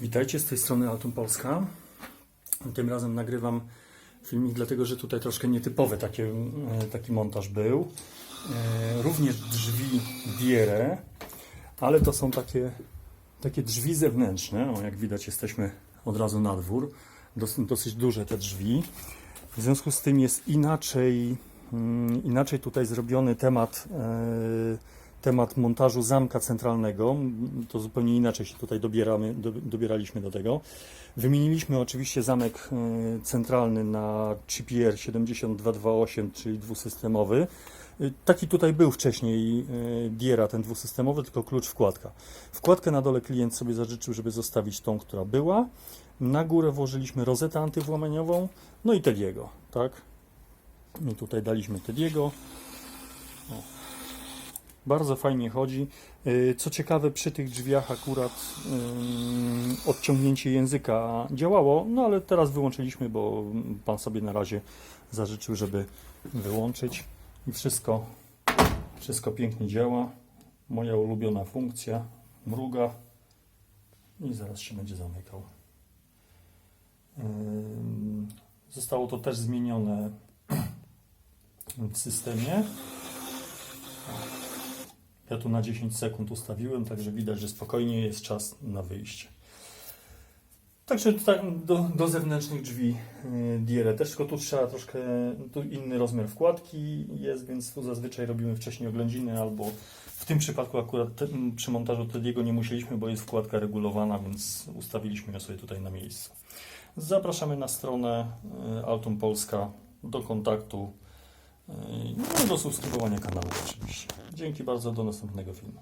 Witajcie, z tej strony Altum Polska. Tym razem nagrywam filmik, dlatego że tutaj troszkę nietypowy taki, taki montaż był. E, Również drzwi Diere, ale to są takie, takie drzwi zewnętrzne. O, jak widać, jesteśmy od razu na dwór. Dosyć, dosyć duże te drzwi. W związku z tym jest inaczej, mm, inaczej tutaj zrobiony temat, e, temat montażu zamka centralnego. To zupełnie inaczej się tutaj dobieramy, do, dobieraliśmy do tego. Wymieniliśmy oczywiście zamek e, centralny na GPR 7228, czyli dwusystemowy. E, Taki tutaj był wcześniej e, Diera, ten dwusystemowy, tylko klucz wkładka. Wkładkę na dole klient sobie zażyczył, żeby zostawić tą, która była. Na górę włożyliśmy rozetę antywłamaniową, no i Tediego, tak? I tutaj daliśmy Tediego. Bardzo fajnie chodzi. Yy, Co ciekawe, przy tych drzwiach akurat odciągnięcie języka działało, no ale teraz wyłączyliśmy, bo pan sobie na razie zażyczył, żeby wyłączyć. I wszystko, wszystko pięknie działa. Moja ulubiona funkcja. Mruga i zaraz się będzie zamykał. Zostało to też zmienione w systemie. Ja tu na 10 sekund ustawiłem, także widać, że spokojnie jest czas na wyjście. Także tak do, do zewnętrznych drzwi yy, Diere też, tylko tu trzeba troszkę, tu inny rozmiar wkładki jest, więc tu zazwyczaj robimy wcześniej oględziny, albo w tym przypadku akurat przy montażu Tediego nie musieliśmy, bo jest wkładka regulowana, więc ustawiliśmy ją sobie tutaj na miejscu. Zapraszamy na stronę y, Altum Polska do kontaktu, y, no i do subskrybowania kanału oczywiście. Dzięki bardzo, do następnego filmu.